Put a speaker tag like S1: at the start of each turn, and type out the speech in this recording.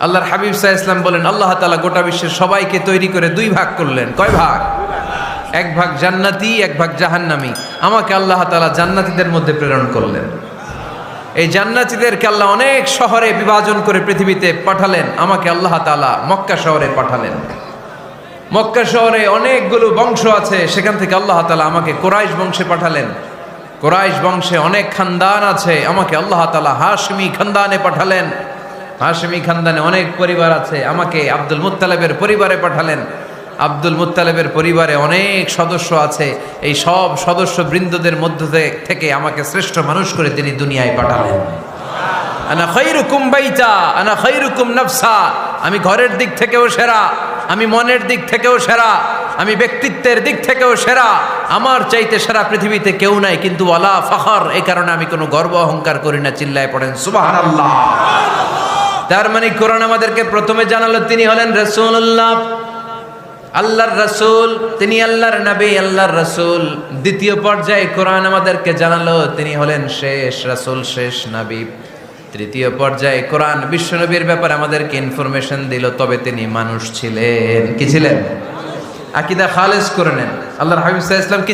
S1: আল্লাহর হাবিব সাহা ইসলাম বলেন, আল্লাহ তালা গোটা বিশ্বের সবাইকে তৈরি করে দুই ভাগ করলেন। কয় ভাগ? এক ভাগ জান্নাতি, এক ভাগ জাহান্নামি। আমাকে আল্লাহ তালা জান্নাতীদের মধ্যে প্রেরণ করলেন। এই জান্নাতীদেরকে আল্লাহ অনেক শহরে বিভাজন করে পৃথিবীতে পাঠালেন। আমাকে আল্লাহ তালা মক্কা শহরে পাঠালেন। মক্কা শহরে অনেকগুলো বংশ আছে, সেখান থেকে আল্লাহ তালা আমাকে কোরাইশ বংশে পাঠালেন। কোরাইশ বংশে অনেক খানদান আছে, আমাকে আল্লাহ তালা হাশমি খানদানে পাঠালেন। হাশমি খানদানে অনেক পরিবার আছে। আমাকে আব্দুল মুত্তালেবের পরিবারে পাঠালেন। আব্দুল মুত্তালেবের পরিবারে অনেক সদস্য আছে। এই সব সদস্য বৃন্দদের মধ্য থেকে আমাকে শ্রেষ্ঠ মানুষ করে তিনি দুনিয়ায় পাঠালেন। আনা খৈরুকুম বাইতা, আনা খৈরুকুম নফসা। আমি ঘরের দিক থেকেও সেরা, আমি মনের দিক থেকেও সেরা, আমি ব্যক্তিত্বের দিক থেকেও সেরা। আমার চাইতে সেরা পৃথিবীতে কেউ নাই, কিন্তু ওয়ালা ফখর এই কারণে আমি কোনো গর্ব অহংকার করি না, চিল্লায় পড়েন, সুবহানাল্লাহ। তার মানে কোরআন আমাদেরকে প্রথমে জানালো, তিনি হলেন রাসূলুল্লাহ। আল্লাহর রাসূল, তিনি আল্লাহর নবী, আল্লাহর রাসূল। দ্বিতীয় পর্যায়ে কোরআন আমাদেরকে জানালো, তিনি হলেন শেষ রাসূল, শেষ নবী। তৃতীয় পর্যায়ে কোরআন বিশ্বনবীর ব্যাপারে আমাদেরকে ইনফরমেশন দিল, তবে তিনি মানুষ ছিলেন। কি ছিলেন? আকিদা খালেজ করে নেন। আল্লাহর হাবিব ওয়াসাল্লাম কি